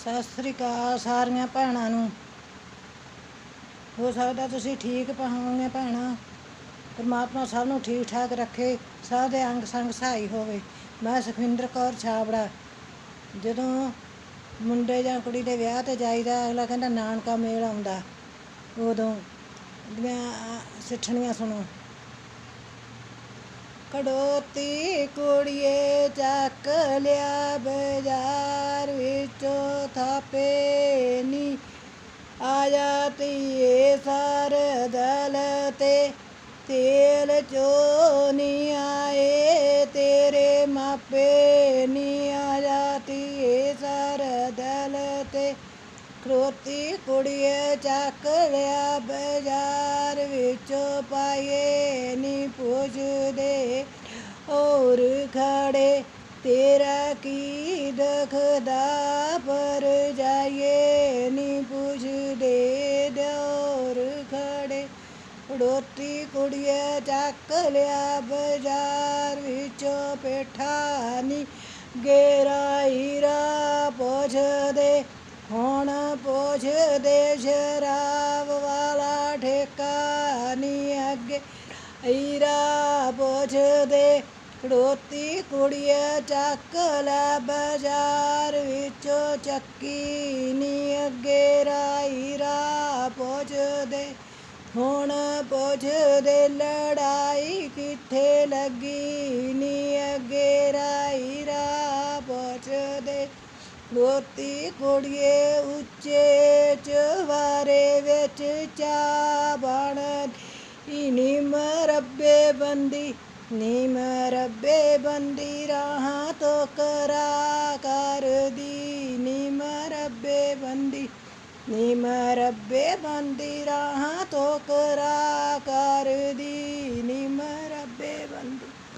ਸਤਿ ਸ੍ਰੀ ਅਕਾਲ ਸਾਰੀਆਂ ਭੈਣਾਂ ਨੂੰ। ਹੋ ਸਕਦਾ ਤੁਸੀਂ ਠੀਕ ਪਹਾਉਂਗੇ ਭੈਣਾਂ। ਪਰਮਾਤਮਾ ਸਭ ਨੂੰ ਠੀਕ ਠਾਕ ਰੱਖੇ ਸਭ ਦੇ ਅੰਗ ਸੰਗ ਸਹਾਈ ਹੋਵੇ। ਮੈਂ ਸੁਖਵਿੰਦਰ ਕੌਰ ਛਾਬੜਾ। ਜਦੋਂ ਮੁੰਡੇ ਜਾਂ ਕੁੜੀ ਦੇ ਵਿਆਹ ਤੇ ਜਾਈਦਾ, ਅਗਲਾ ਕਹਿੰਦਾ, ਨਾਨਕਾ ਮੇਲ ਆਉਂਦਾ। ਉਦੋਂ ਦੀਆਂ ਸਿੱਠਣੀਆਂ ਸੁਣੋ। ਕੜੋਤੀ ਕੁੜੀਏ ਚੱਕ ਲਿਆ ਬਾਜ਼ਾਰ ਵਿੱਚੋਂ ਥਾਪੇ ਨੀ ਆਇਆ ਤੀਏ ਸਰ ਦਲ ਤੇ, ਤੇਲ ਚੋ ਨੀ ਆਏ ਤੇਰੇ ਮਾਪੇ, ਨੀ ਆਇਆ ਤੀਏ ਸਰ ਦਲ ਕੁੜੀਏ ਚੱਕ ਲਿਆ ਬਾਜ਼ਾਰ ਵਿੱਚੋਂ ਪਾਏ ਨੀ ਪੁੱਛਦੇ ਔਰ ਖੜੇ ਤੇਰਾ ਕੀ ਦਖਦਾ ਪਰ ਜਾਏ ਨੀ ਪੁੱਛਦੇ ਦੌਰ ਖੜੇ। ਖੜੋਤੀ ਕੁੜੀਏ ਚੱਕ ਲਿਆ ਬਾਜ਼ਾਰ ਵਿੱਚੋਂ ਪੇਠਾ ਨੀ। ਗੇਰਾ ਹੀਰਾ ਪੁੱਛਦੇ, ਹੁਣ ਪੁੱਛਦੇ ਸ਼ਰਾਬ ਵਾਲਾ ਠੇਕਾ ਨੀ ਅੱਗੇ। ਹੀਰਾ ਪੁੱਛਦੇ ਖੜੋਤੀ ਕੁੜੀਏ ਚੱਕ ਲੈ ਬਾਜ਼ਾਰ ਵਿੱਚੋਂ ਚੱਕੀ ਨੀ ਅੱਗੇ ਹੀਰਾ ਪੁੱਛਦੇ ਹੁਣ ਪੁੱਛਦੇ ਲੜਾਈ ਕਿੱਥੇ ਲੱਗੀ? ਨੀ ਅੱਗੇ ਹੀਰਾ ਪੁੱਛਦੇ ਲੋਤੀ ਕੁੜੀਏ ਉੱਚੇ ਚਵਾਰੇ ਵਿੱਚ ਚਾ ਬਣ ਇਨੀ ਮਰਬੇ ਬੰਦੀ ਨੀਮ ਰੱਬੇ ਬੰਦੀ ਰਹਾ ਤੋ ਕਰਾ ਕਰ ਦੀ। ਨੀਮ ਰੱਬੇ ਬੰਦੀ, ਨੀਮ ਰੱਬੇ ਬੰਦੀ ਰਹਾ ਤੋ ਕਰਾ ਕਰ ਦੀ। ਨੀਮ ਰੱਬੇ ਬੰਦੀ।